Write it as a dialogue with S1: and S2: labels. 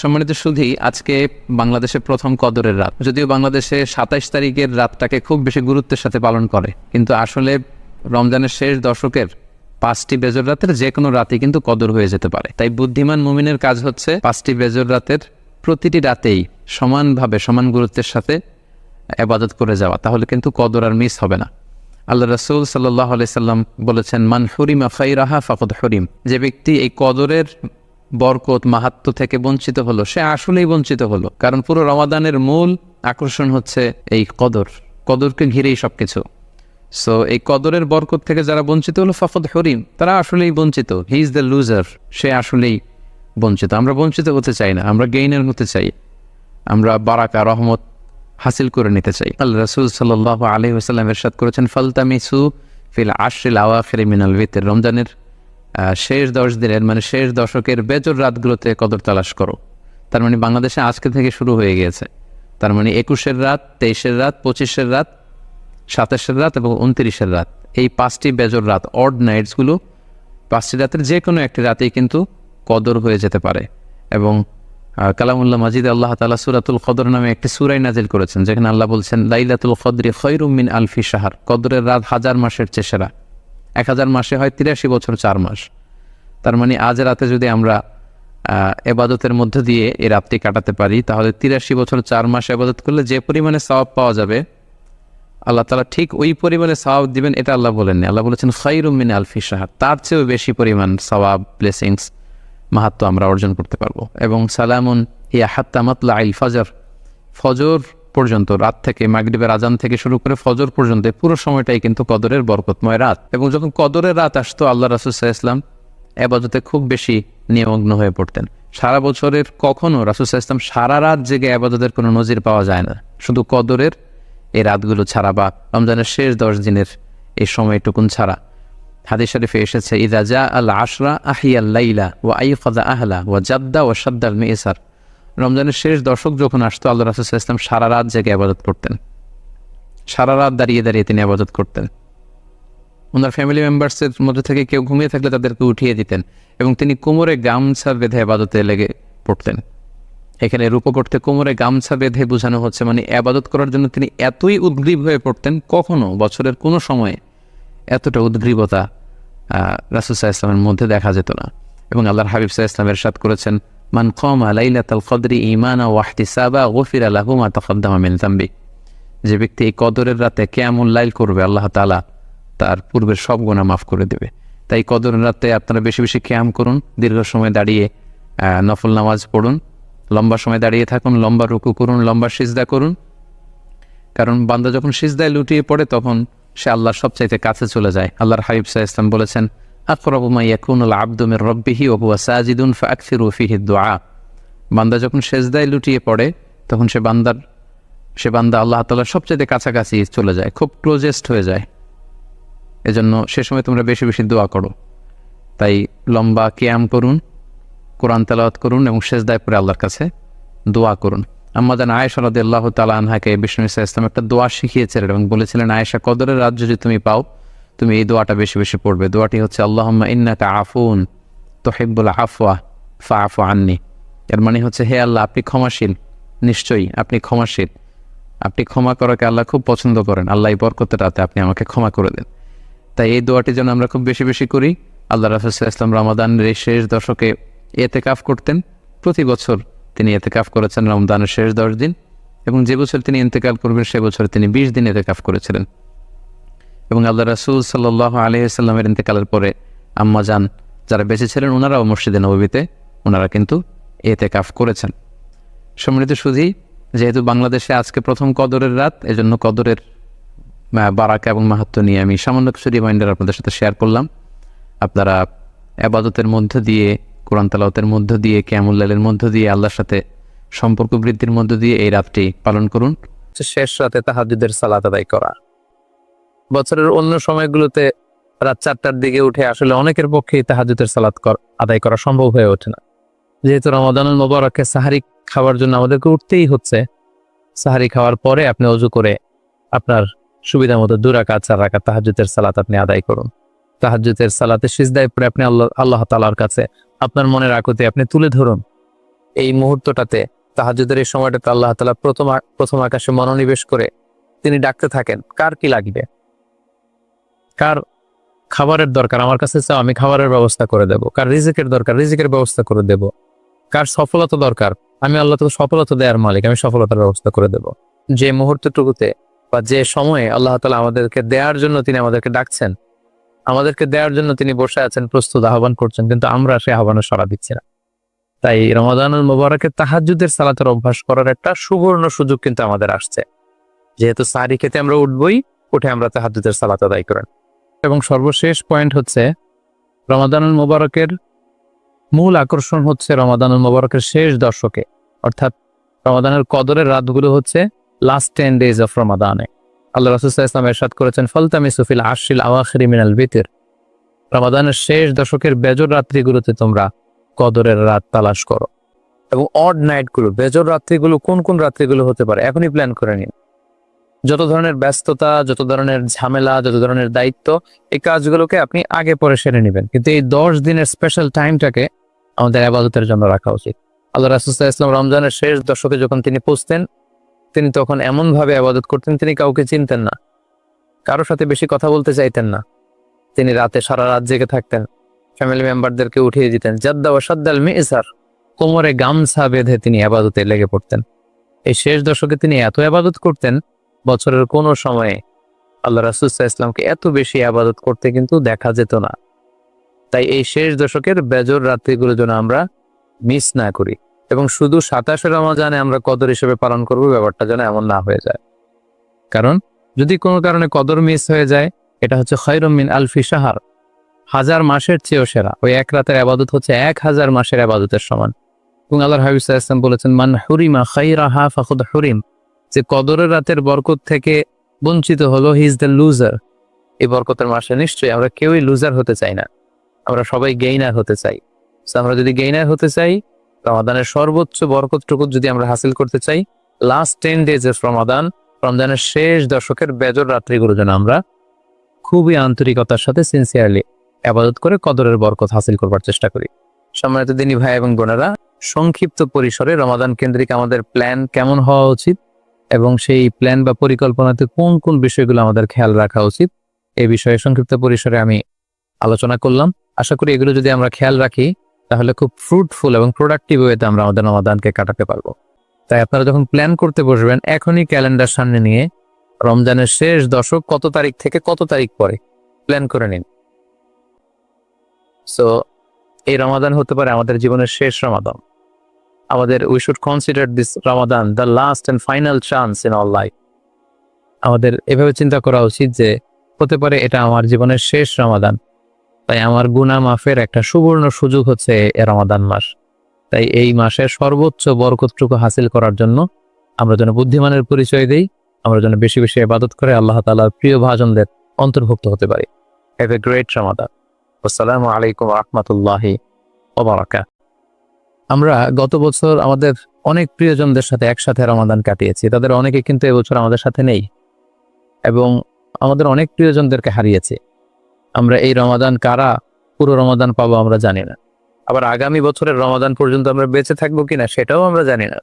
S1: সম্মানিত সুধী, আজকে বাংলাদেশে প্রথম কদরের রাত। যদিও বাংলাদেশে সাতাইশ তারিখের রাতটাকে খুব বেশি গুরুত্বের সাথে পালন করে, কিন্তু আসলে রমজানের শেষ দশকের পাঁচটি বেজর রাতের যে কোনো রাতে কিন্তু কদর হয়ে যেতে পারে। তাই বুদ্ধিমান মুমিনের কাজ হচ্ছে পাঁচটি বেজর রাতের প্রতিটি রাতেই সমানভাবে, সমান গুরুত্বের সাথে আবাদত করে যাওয়া। তাহলে কিন্তু কদর আর মিস হবে না। আল্লাহ রসুল সাল্লাহ সাল্লাম বলেছেন, মান হরিমা ফাইরাহা ফাকদ হরিম। যে ব্যক্তি এই কদরের বরকত মাহাত্ম থেকে বঞ্চিত হলো। সে আসলেই বঞ্চিত হলো। কারণ পুরো রমাদানের মূল আকর্ষণ হচ্ছে এই কদর। কদরকে ঘিরেই সবকিছু। সো এই কদরের বরকত থেকে যারা বঞ্চিত হলো, ফাফদ হরিম তারা আসলেই বঞ্চিত। হি ইজ দ্য লুজার সে আসলেই বঞ্চিত। আমরা বঞ্চিত হতে চাই না। আমরা গেইনের হতে চাই। আমরা বারাকা, রহমত হাসিল করে নিতে চাই। আল্লাহ রসুল সাল্লাহ আলহি আসাল্লাম এরশাদ করেছেন, ফালতামিসু ফিল আশরিল আওয়াখির মিনাল ভিতের রমজানের শেষ দশ দিনের মানে শেষ দশকের বেজর রাতগুলোতে কদর তালাশ করো। তার মানে বাংলাদেশে আজকে থেকে শুরু হয়ে গিয়েছে। তার মানে একুশের রাত, তেইশের রাত, পঁচিশের রাত, সাতাশের রাত এবং উনত্রিশের রাত। এই পাঁচটি বেজর রাত অড নাইটসগুলো পাঁচটি রাতের যে কোনো একটি রাতেই কিন্তু কদর হয়ে যেতে পারে। এবং কালামুল্লাহ মাজিদ আল্লাহ তালা সুরাতুল কদর নামে একটি সুরাই নাজিল করেছেন, যেখানে আল্লাহ বলছেন, লাইলাতুল কদরি খৈরুমিন আলফি সাহার কদরের রাত হাজার মাসের চেষেরা এক হাজার মাসে হয় তিরাশি বছর চার মাস। তার মানে আজ রাতে যদি আমরা এবাদতের মধ্য দিয়ে এই রাতটি কাটাতে পারি, তাহলে তিরাশি বছর চার মাস এবাদত করলে যে পরিমাণে সওয়াব পাওয়া যাবে, আল্লাহ তালা ঠিক ওই পরিমাণে সওয়াব দিবেন, এটা আল্লাহ বলেননি। আল্লাহ বলেছেন খৈরুমিন আলফি সাহার তার চেয়েও বেশি পরিমাণ সওয়াব ব্লেসিংস মাহাত্ম আমরা অর্জন করতে পারব। এবং সালামুন ইয়া হাত্তা মাতলা আইল ফজর ফজর পর্যন্ত, রাত থেকে মাগরিবের আজান থেকে শুরু করে ফজর পর্যন্ত পুরো সময়টাই কিন্তু কদরের বরকতময় রাত। এবং যখন কদরের রাত আসতো, আল্লাহ রাসুসাহ ইসলাম এবাজতে খুব বেশি নিমগ্ন হয়ে পড়তেন। সারা বছরের কখনো রাসুসাহ ইসলাম সারা রাত জেগে আবাদতের কোনো নজির পাওয়া যায় না। শুধু কদরের এই রাতগুলো ছাড়া বা রমজানের শেষ দশ দিনের এই সময়টুকুন ছাড়া। হাদিস শরীফে এসেছে, ইদা জা আল আশরা আহিয়াল লাইলা ও আইফাদা আহলা ও জাদ্দা ও সাদ্দাল মেসার রমজানের শেষ দশক যখন আসতো, আল্লাহ রাসুল ইসলাম সারা রাত জেগে আবাদত করতেন। সারা রাত দাঁড়িয়ে দাঁড়িয়ে তিনি আবাদত করতেন। ওনার ফ্যামিলি মেম্বার্সের মধ্যে থেকে কেউ ঘুমিয়ে থাকলে তাদেরকে উঠিয়ে দিতেন এবং তিনি কোমরে গামছা বেঁধে আবাদতে লেগে পড়তেন। এখানে রূপ করতে কোমরে গামছা বেঁধে বোঝানো হচ্ছে মানে আবাদত করার জন্য তিনি এতই উদ্গ্রীব হয়ে পড়তেন কখনো বছরের কোনো সময়ে এতটা উদ্গ্রীবতা রাসুসাহ ইসলামের মধ্যে দেখা যেত না। এবং আল্লাহর হাবিব সাহা ইসলামের সাথ করেছেন, মান কমা লাইলাতাল কদরি ইমানা ওয়াহতিসাবা গফির আলাহুমা তকদ্দামা মিন যে ব্যক্তি এই কদরের রাতে কেমন লাইল করবে, আল্লাহ তালা তার পূর্বের সব গোনা মাফ করে দেবে। তাই কদরের রাতে আপনারা বেশি বেশি ক্যাম করুন, দীর্ঘ সময় দাঁড়িয়ে নফল নামাজ পড়ুন, লম্বা সময় দাঁড়িয়ে থাকুন, লম্বা রুকু করুন, লম্বা সিজদা করুন। কারণ বান্দা যখন সিজদায় লুটিয়ে পড়ে, তখন সে আল্লাহর সবচাইতে কাছে চলে যায়। আল্লাহর হাবিব সাহা ইসলাম বলেছেন আকরবুমা আব্দুমের রব্বিহি ও হুয়া সাজিদুন ফাকফির ফিহি দোয়া বান্দা যখন সেজদায় লুটিয়ে পড়ে, তখন সে বান্দার, সে বান্দা আল্লাহ তাল্লাহ সবচাইতে কাছাকাছি চলে যায়, খুব ক্লোজেস্ট হয়ে যায়। এজন্য সে সময় তোমরা বেশি বেশি দোয়া করো। তাই লম্বা কিয়াম করুন, কোরআন তেলাওয়াত করুন এবং শেষদায় পরে আল্লাহর কাছে দোয়া করুন। আমাদের আয়েশা রদি আল্লাহ তালা আনহাকে বিষ্ণু ইসা ইসলাম একটা দোয়া শিখিয়েছিলেন এবং বলেছিলেন, আয়েশা, কদরের রাত যদি তুমি পাও, তুমি এই দোয়াটা বেশি বেশি পড়বে। দোয়াটি হচ্ছে আল্লাহ ইন্নাকা আফুন তোহেব্বুল আফওয়া ফা আফু আননি। এর মানে হচ্ছে, হে আল্লাহ, আপনি ক্ষমাশীল, নিশ্চয়ই আপনি ক্ষমাশীল। আপনি ক্ষমা করাকে আল্লাহ খুব পছন্দ করেন। আল্লাহ এই বরকতের রাতে আপনি আমাকে ক্ষমা করে দেন। তাই এই দোয়াটি যেন আমরা খুব বেশি বেশি করি। আল্লাহ রাফিসা ইসলাম রমাদানের এই শেষ দশকে এতে কাফ করতেন। প্রতি বছর তিনি এতে কাফ করেছেন রমদানের শেষ দশ দিন এবং যে বছর তিনি ইন্তেকাল করবেন, সে বছর তিনি বিশ দিন এতে কাফ করেছিলেন। এবং আল্লাহ রাসুল সাল্লাহ আলহিসাল্লামের ইন্তেকালের পরে আম্মা যান যারা বেঁচে ছিলেন ওনারাও মসজিদে নবীতে ওনারা কিন্তু এতে কাফ করেছেন। সম্মানিত সুধী, যেহেতু বাংলাদেশে আজকে প্রথম কদরের রাত, এজন্য কদরের বারাকা এবং মাহাত্ম নিয়ে আমি সামান্য কিছু রিমাইন্ডার আপনাদের সাথে শেয়ার করলাম। আপনারা আবাদতের মধ্য দিয়ে, কোরআন তালাওতের মধ্য দিয়ে ক্যামুল্লালের মধ্য দিয়ে, আল্লাহর সাথে সম্পর্ক বৃদ্ধির মধ্য দিয়ে এই রাতটি পালন করুন। শেষ রাতে তাহাজুদের সালাত আদায় করা। বছরের অন্য সময়গুলোতে রাত চারটার দিকে উঠে আসলে অনেকের পক্ষেই তাহাজুদের সালাত আদায় করা সম্ভব হয়ে ওঠে না। যেহেতু রমাদানুল মোবারকে সাহারি খাওয়ার জন্য আমাদেরকে উঠতেই হচ্ছে, সাহারি খাওয়ার পরে আপনি অজু করে আপনার সুবিধা মতো দু রাকাত, চার রাকাত তাহাজুদের সালাত আপনি আদায় করুন। তাহাজুদের সালাতে সিজদায় পরে আপনি আল্লাহ আল্লাহ তালার কাছে আপনার মনের আকুতি আপনি তুলে ধরুন।
S2: এই মুহূর্তটাতে তাহাজুদের এই সময়টাতে আল্লাহ তালা প্রথম প্রথম আকাশে মনোনিবেশ করে তিনি ডাকতে থাকেন, কার কি লাগবে? কার খাবারের দরকার? আমার কাছে চাও, আমি খাবারের ব্যবস্থা করে দেব। কার রিজিকের দরকার? রিজিকের ব্যবস্থা করে দেব। কার সফলতা দরকার? আমি আল্লাহ তো সফলতা দেওয়ার মালিক, আমি সফলতার ব্যবস্থা করে দেব। যে মুহূর্তটুকুতে বা যে সময়ে আল্লাহ তালা আমাদেরকে দেওয়ার জন্য তিনি আমাদেরকে ডাকছেন, আমাদেরকে দেওয়ার জন্য তিনি বসে আছেন, প্রস্তুত, আহ্বান করছেন, কিন্তু আমরা সে আহ্বানের সাড়া দিচ্ছি না। তাই রমাদানুল মোবারকের তাহাজুদের সালাতের অভ্যাস করার একটা সুবর্ণ সুযোগ কিন্তু আমাদের আসছে। যেহেতু সারি খেতে আমরা উঠবই, উঠে আমরা তাহাজুদের সালাত আদায় করেন। এবং সর্বশেষ পয়েন্ট হচ্ছে, রমাদানুল মোবারকের মূল আকর্ষণ হচ্ছে রমাদানুল মোবারকের শেষ দশকে। অর্থাৎ রমাদানের কদরের রাতগুলো হচ্ছে লাস্ট টেন ডেজ অফ রমাদানে আল্লাহ রাসুল্লাহ ইসলাম এরশাদ করেছেন, ফলতামি সুফিল আশিল আওয়াখিরি মিনাল বিতির। রমাদানের শেষ দশকের বেজর রাত্রিগুলোতে তোমরা কদরের রাত তালাশ করো। এবং অড নাইটগুলো বেজর রাত্রিগুলো কোন কোন রাত্রিগুলো হতে পারে, এখনই প্ল্যান করে নিন। যত ধরনের ব্যস্ততা, যত ধরনের ঝামেলা, যত ধরনের দায়িত্ব, এই কাজগুলোকে আপনি আগে পরে সেরে নেবেন। কিন্তু এই দশ দিনের স্পেশাল টাইমটাকে আমাদের আবাদতের জন্য রাখা উচিত। আল্লাহ রাসুল্লাহ ইসলাম রমজানের শেষ দশকে যখন তিনি পৌঁছতেন তিনি তখন এমন ভাবে আবাদত করতেন, তিনি কাউকে চিনতেন না। কারোর সাথে বেশি কথা বলতে চাইতেন না। তিনি রাতে সারা রাত জেগে থাকতেন। ফ্যামিলি মেম্বারদেরকে উঠিয়ে দিতেন। জাদ্দা ও সাদ্দাল মেসার কোমরে গামছা বেঁধে তিনি আবাদতে লেগে পড়তেন। এই শেষ দশকে তিনি এত আবাদত করতেন, বছরের কোনো সময়ে আল্লাহ রাসুল্লাহ ইসলামকে এত বেশি আবাদত করতে কিন্তু দেখা যেত না। তাই এই শেষ দশকের বেজর রাত্রিগুলো যেন আমরা মিস না করি। এবং শুধু সাতাশে রমাজানে আমরা কদর হিসেবে পালন করব, ব্যাপারটা যেন এমন না হয়ে যায়। কারণ যদি কোনো কারণে কদর মিস হয়ে যায়, এটা হচ্ছে খৈরমিন আলফি সাহার হাজার মাসের চেয়েও সেরা। ওই এক রাতের আবাদত হচ্ছে এক হাজার মাসের আবাদতের সমান। এবং আল্লাহ হাবিব ইসলাম বলেছেন, মান হুরিমা খাইরাহা ফাখুদ হুরিম। যে কদরের রাতের বরকত থেকে বঞ্চিত হলো হি ইজ দ্য লুজার এই বরকতের মাসে নিশ্চয়ই আমরা কেউই লুজার হতে চাই না। আমরা সবাই গেইনার হতে চাই। আমরা যদি গেইনার হতে চাই রমাদানের সর্বোচ্চ বরকতটুকু যদি আমরা হাসিল করতে চাই লাস্ট টেন ডেজ এর রমাদান রমজানের শেষ দশকের বেজর রাত্রিগুলো যেন আমরা খুবই আন্তরিকতার সাথে সিনসিয়ারলি আবাদত করে কদরের বরকত হাসিল করবার চেষ্টা করি। সম্মানিত দিনী ভাই এবং বোনেরা, সংক্ষিপ্ত পরিসরে রমাদান কেন্দ্রিক আমাদের প্ল্যান কেমন হওয়া উচিত এবং সেই প্ল্যান বা পরিকল্পনাতে কোন কোন বিষয়গুলো আমাদের খেয়াল রাখা উচিত এই বিষয়ে সংক্ষিপ্ত পরিসরে আমি আলোচনা করলাম। আশা করি এগুলো যদি আমরা খেয়াল রাখি তাহলে খুব ফ্রুটফুল এবং প্রোডাক্টিভ ওয়েতে আমরা আমাদের রমাদানকে কাটাতে পারব। তাই আপনারা যখন প্ল্যান করতে বসবেন, এখনই ক্যালেন্ডার সামনে নিয়ে রমজানের শেষ দশক কত তারিখ থেকে কত তারিখ পরে প্ল্যান করে নিন। সো এই রমাদান হতে পারে আমাদের জীবনের শেষ রমাদান আমাদের we should consider this Ramadan the last and final chance in all life আমাদের এভাবে চিন্তা করা উচিত যে হতে পারে এটা আমার জীবনের শেষ রমাদান তাই আমার গুনা মাফের একটা সুবর্ণ সুযোগ হচ্ছে এ রমাদান মাস। তাই এই মাসের সর্বোচ্চ বরকতটুকু হাসিল করার জন্য আমরা যেন বুদ্ধিমানের পরিচয় দেই, আমরা যেন বেশি বেশি ইবাদত করে আল্লাহ তাআলার প্রিয় ভাজনদের অন্তর্ভুক্ত হতে পারি। হ্যাভ এ গ্রেট রমাদান আসসালামু আলাইকুম রহমতুল্লাহি আমরা গত বছর আমাদের অনেক প্রিয়জনদের সাথে একসাথে রমাদান কাটিয়েছি, তাদের অনেকে কিন্তু এবছর আমাদের সাথে নেই। এবং আমাদের অনেক প্রিয়জনদেরকে হারিয়েছি। আমরা এই রমাদান কারা? পুরো রমাদান পাবো আমরা জানি না। আবার আগামী বছরের রমাদান পর্যন্ত আমরা বেঁচে থাকব কিনা সেটাও আমরা জানি না।